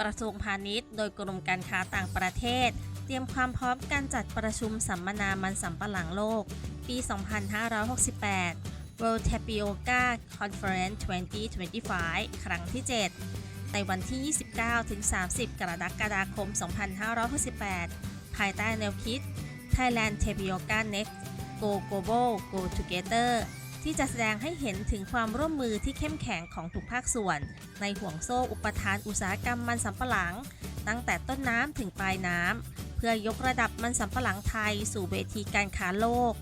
กระทรวงพาณิชย์ โดยกรมการค้าต่างประเทศ เตรียมความพร้อมการจัดประชุมสัมมนามันสำปะหลังโลก ปี 2568 World Tapioca Conference 2025 ครั้งที่ 7 ในวันที่ 29-30 กรกฎาคม 2568 ภายใต้แนวคิด Thailand Tapioca Next Go Global Go Together ที่จะแสดงให้เห็นถึงความร่วมมือที่เข้มแข็งของทุกภาคส่วน ในห่วงโซ่อุปทานอุตสาหกรรมมันสำปะหลัง ตั้งแต่ต้นน้ำถึงปลายน้ำเพื่อยกระดับมันสำปะหลังไทยสู่เวทีการค้าโลก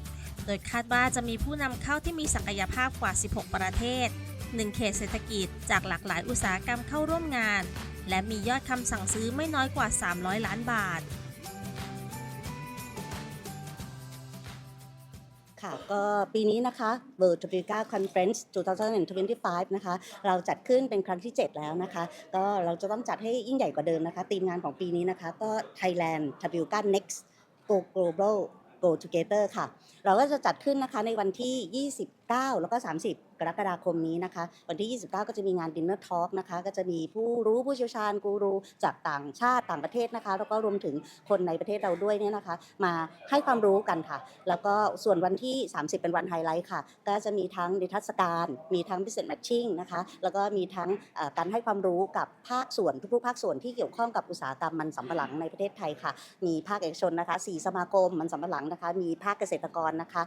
โดยคาดว่าจะมีผู้นำเข้าที่มีศักยภาพกว่า 16 ประเทศ 1 เขตเศรษฐกิจจากหลากหลายอุตสาหกรรมเข้าร่วมงาน และมียอดคำสั่งซื้อไม่น้อยกว่า 300 ล้านบาท ค่ะ ก็ปีนี้นะคะ World Topeka Conference 2025 นะคะ เราจัดขึ้นเป็นครั้งที่ 7 แล้วนะคะ ก็เราจะต้องจัดให้ยิ่งใหญ่กว่าเดิมนะคะ ทีมงานของปีนี้นะคะ ก็ Thailand Topeka Next Go Global Go Together ค่ะ เราก็จะจัดขึ้นนะคะในวันที่ 20 29 แล้วก็ 30 กรกฎาคมนี้นะคะ วันที่ 29 ก็จะมีงาน Dinner Talk นะคะ ก็จะมีผู้รู้ผู้เชี่ยวชาญกูรูจากต่างชาติต่างประเทศนะคะ แล้วก็รวมถึงคนในประเทศเราด้วยเนี่ยนะคะ มาให้ความรู้กันค่ะ แล้วก็ส่วนวันที่ 30 เป็นวันไฮไลท์ค่ะ ก็จะมีทั้งนิทรรศการ มีทั้ง business matching นะคะ แล้วก็มีทั้งการให้ความรู้กับภาคส่วนทุกๆภาคส่วนที่เกี่ยวข้องกับอุตสาหกรรมมันสำปะหลังในประเทศไทยค่ะ มีภาคเอกชนนะคะสี่สมาคมมันสำปะหลังนะคะ มีภาคเกษตรกรนะคะ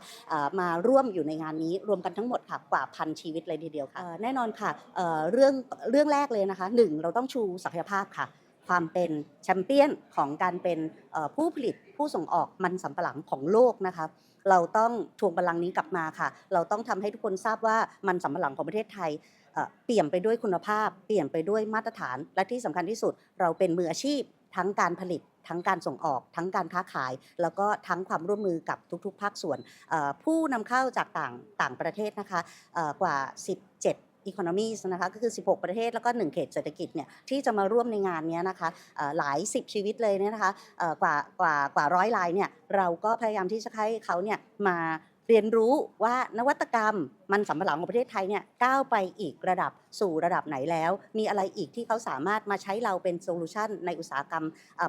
มาร่วมอยู่ในงานนี้รวมกันทั้งหมดค่ะกว่าพันชีวิตเลยทีเดียวค่ะเอ่อแน่นอนค่ะเอ่อเรื่องเรื่องแรกเลยนะคะหนึ่งเราต้องชูศักยภาพค่ะ ความเป็นแชมเปี้ยนของการเป็นเอ่อผู้ผลิตผู้ส่งออกมันสำปะหลังของโลกนะคะเราต้องทวงบัลลังก์นี้กลับมาค่ะ เราต้องทำให้ทุกคนทราบว่ามันสำปะหลังของประเทศไทยเอ่อเปลี่ยนไปด้วยคุณภาพ เปลี่ยนไปด้วยมาตรฐาน และที่สำคัญที่สุด เราเป็นมืออาชีพ ทั้งการผลิต ทั้งการส่งออก ทั้งการค้าขาย แล้วก็ทั้งความร่วมมือกับทุกๆ ภาคส่วนผู้นำเข้าจากต่างต่างประเทศนะคะเอ่อกว่า 17 economies นะคะก็คือ 16 ประเทศแล้วก็ 1 เขตเศรษฐกิจเนี่ยที่จะมาร่วมในงานนี้นะคะหลาย 10 ชีวิตเลยเนี่ยนะคะกว่ากว่ากว่าร้อยลายเนี่ยเราก็พยายามที่จะให้เขาเนี่ยมา เรียนรู้ว่านวัตกรรมมันสำปะหลังของประเทศไทยเนี่ยก้าวไปอีกระดับสู่ระดับไหนแล้ว มีอะไรอีกที่เขาสามารถมาใช้เราเป็นโซลูชันในอุตสาหกรรม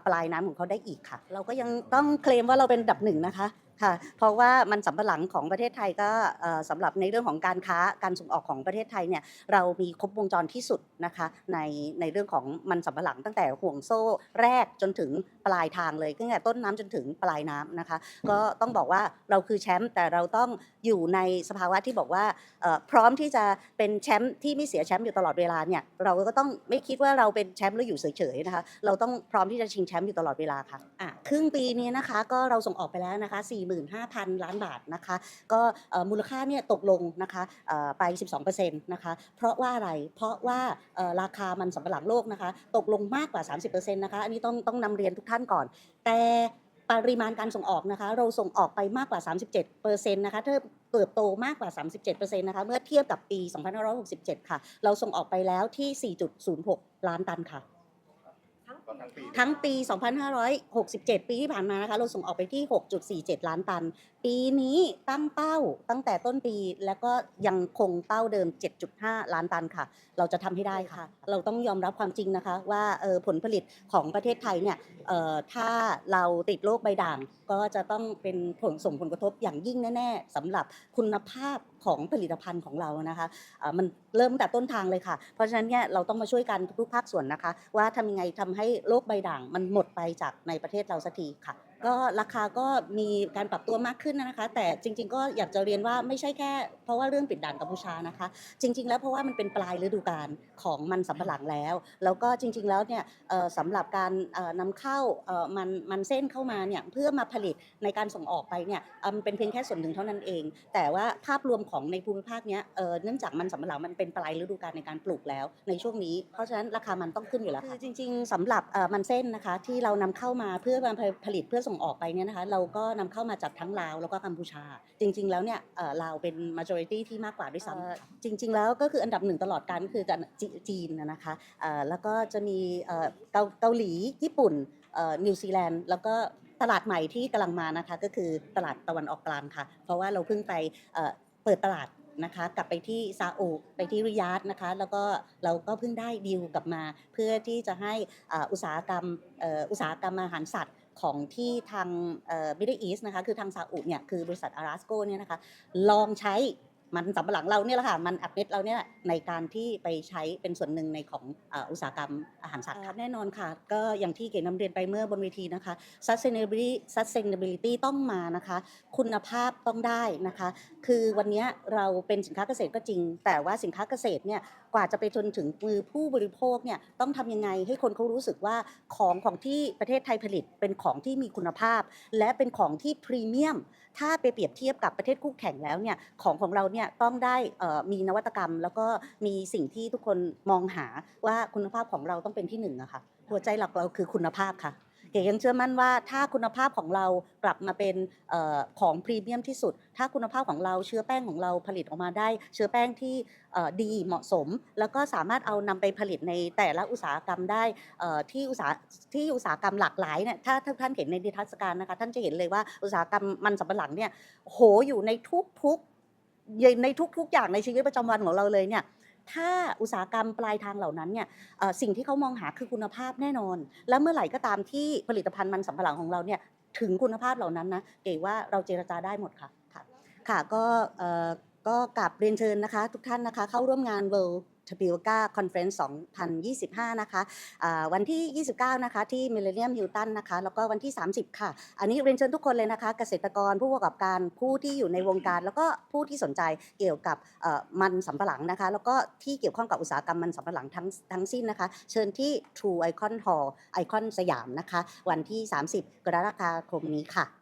ปลายน้ำของเขาได้อีกค่ะ เราก็ยังต้องเคลมว่าเราเป็นดับหนึ่งนะคะ ค่ะเพราะว่ามันสำปะหลังของประเทศไทยก็เอ่อสำหรับในเรื่องของการค้าการส่งออกของประเทศไทยเนี่ยเรามีครบวงจรที่สุดนะคะในในเรื่องของมันสำปะหลังตั้งแต่ห่วงโซ่แรกจนถึงปลายทางเลยตั้งแต่ต้นน้ำจนถึงปลายน้ำนะคะ ก็ต้องบอกว่าเราคือแชมป์แต่เราต้องอยู่ในสภาวะที่บอกว่าเอ่อพร้อมที่จะเป็นแชมป์ที่ไม่เสียแชมป์อยู่ตลอดเวลาเนี่ยเราก็ต้องไม่คิดว่าเราเป็นแชมป์แล้วอยู่เฉยๆนะคะเราต้องพร้อมที่จะชิงแชมป์อยู่ตลอดเวลาค่ะอะครึ่งปีนี้นะคะก็เราส่งออกไปแล้วนะคะ45,000 ล้านบาทนะคะก็มูลค่าเนี่ยตกลงนะคะไป 12%นะคะเพราะว่าอะไรเพราะว่าราคามันสำปะหลังโลกนะคะตกลงมากกว่า 30%นะคะอันนี้ต้องต้องนำเรียนทุกท่านก่อน แต่ปริมาณการส่งออกนะคะเราส่งออกไปมากกว่า 37%นะคะเทิบเติบโตมากกว่า 37%นะคะเมื่อเทียบกับปี 2567 ค่ะ เราส่งออกไปแล้วที่ 4.06 ล้านตันค่ะ ทั้งปี 2567 ปีที่ผ่านมานะคะ เราส่งออกไปที่ 6.47 ล้านตัน ปีนี้ตั้งเป้าตั้งแต่ต้นปีแล้วก็ยังคงเป้าเดิม 7.5 ล้านตันค่ะ เราจะทำให้ได้ค่ะ เราต้องยอมรับความจริงนะคะ ว่าเอ่อผลผลิตของประเทศไทยเนี่ยเอ่อถ้าเราติดโรคใบด่างก็จะต้องเป็นผลส่งผลกระทบอย่างยิ่งแน่ ๆสำหรับคุณภาพ ของผลิตภัณฑ์ของเรานะคะมันเริ่มตั้งแต่ต้นทางเลยค่ะ เพราะฉะนั้นเนี่ยเราต้องมาช่วยกันทุกภาคส่วนนะคะ ว่าทำยังไงทำให้โรคใบด่างมันหมดไปจากในประเทศเราสักทีค่ะ ก็ราคาก็มีการปรับตัวมากขึ้นนะคะ แต่จริง ๆ ก็อยากจะเรียนว่าไม่ใช่แค่ เพราะว่าเรื่องปิดด่านกัมพูชานะคะ จริง ๆ แล้วเพราะว่ามันเป็นปลายฤดูกาลของมันสำปะหลังแล้ว แล้วก็จริง ๆ แล้วเนี่ยเอ่อสำหรับการเอ่อนำเข้าเอ่อมันมันเส้นเข้ามาเนี่ยเพื่อมาผลิตในการส่งออกไปเนี่ยเอ่อมันเป็นเพียงแค่ส่วนหนึ่งเท่านั้นเอง แต่ว่าภาพรวมของในภูมิภาคเนี้ยเอ่อเนื่องจากมันสำปะหลังมันเป็นปลายฤดูกาลในการปลูกแล้ว ในช่วงนี้เพราะฉะนั้นราคามันต้องขึ้นอยู่แล้วคือจริง ๆสำหรับเอ่อมันเส้นนะคะที่เรานำเข้ามาเพื่อมาผลิตเพื่อส่งออกไปเนี่ยนะคะเราก็นำเข้ามาจากทั้งลาวแล้วก็กัมพูชา จริง ๆ แล้วเนี่ยเอ่อลาวเป็น majority ที่มากกว่าด้วยซ้ำค่ะจริง ๆ แล้วก็คืออันดับหนึ่งตลอดการก็คือการจจีนนะนะคะเอ่อแล้วก็จะมีเอ่อเกาเกาหลีญี่ปุ่นเอ่อนิวซีแลนด์แล้วก็ตลาดใหม่ที่กำลังมานะคะก็คือตลาดตะวันออกกลางค่ะ เพราะว่าเราเพิ่งไปเอ่อเปิดตลาดนะคะกลับไปที่ซาอุไปที่ริยาดนะคะแล้วก็เราก็เพิ่งได้ดีลกลับมา เพื่อที่จะให้อ่าอุตสาหกรรมเอ่ออุตสาหกรรมอาหารสัตว์ ของที่ทางมิดเดิลอีสนะคะคือทางซาอุเนี่ยคือบริษัทอาราสโกเนี่ยนะคะลองใช้ มันสำปะหลังเราเนี่ยแหละค่ะมันอัดเม็ดเราเนี่ยในการที่ไปใช้เป็นส่วนหนึ่งในของเอ่ออุตสาหกรรมอาหารสัตว์ค่ะแน่นอนค่ะ ก็อย่างที่เก๋นำเรียนไปเมื่อบนเวทีนะคะ sustainability sustainability ต้องมานะคะ คุณภาพต้องได้นะคะ คือวันเนี้ยเราเป็นสินค้าเกษตรก็จริง แต่ว่าสินค้าเกษตรเนี่ยกว่าจะไปจนถึงมือผู้บริโภคเนี่ยต้องทำยังไงให้คนเขารู้สึกว่าของของที่ประเทศไทยผลิตเป็นของที่มีคุณภาพ และเป็นของที่พรีเมียม ถ้าไปเปรียบเทียบกับประเทศคู่แข่งแล้วเนี่ยของของเราเนี่ยต้องได้มีนวัตกรรม แล้วก็มีสิ่งที่ทุกคนมองหาว่าคุณภาพของเราต้องเป็นที่หนึ่งอะค่ะหัวใจหลักเราคือคุณภาพค่ะ เก๋ยังเชื่อมั่นว่าถ้าคุณภาพของเรากลับมาเป็นออของพรีเมียมที่สุด ถ้าคุณภาพของเราเชื้อแป้งของเราผลิตออกมาได้ เชื้อแป้งที่ดีเหมาะสม แล้วก็สามารถเอานำไปผลิตในแต่ละอุตสาหกรรมได้ที่อุตสาหที่อุตสาหกรรมหลากหลายเนี่ยถ้าท่านเห็นในนิทรรศการนะคะท่านจะเห็นเลยว่าอุตสาหกรรมมันสำปะหลังเนี่ยโหอยู่ในทุกๆในทุกๆอย่างในชีวิตประจำวันของเราเลยเนี่ย ถ้าอุตสาหกรรมปลายทางเหล่านั้นเนี่ยสิ่งที่เขามองหาคือคุณภาพแน่นอน และเมื่อไหร่ก็ตามที่ผลิตภัณฑ์มันสำปะหลังของเราเนี่ยถึงคุณภาพเหล่านั้นนะเก๋ว่าเราเจรจาได้หมดค่ะค่ะ ค่ะก็ก็กลับเรียนเชิญนะคะ ทุกท่านนะคะ เข้าร่วมงาน World t a p i o c a Conference 2025 นะคะอ่าวันที่ 29 นะคะที่ Millennium Hilton นะคะแล้วก็วันที่ 30 ค่ะ อันนี้เรียนเชิญทุกคนเลยนะคะ เกษตรกรผู้ประกอบการผู้ที่อยู่ในวงการ แล้วก็ผู้ที่สนใจเกี่ยวกับมันสำปะหลังนะคะ แล้วก็ที่เกี่ยวข้องกับอุตสาหกรรมมันสำปะหลังทั้งทั้งสิ้นนะคะ เชิญที่ True Icon Hall ไอคอนสยามนะคะ วันที่ 30 กรกฎาคมนี้ค่ะ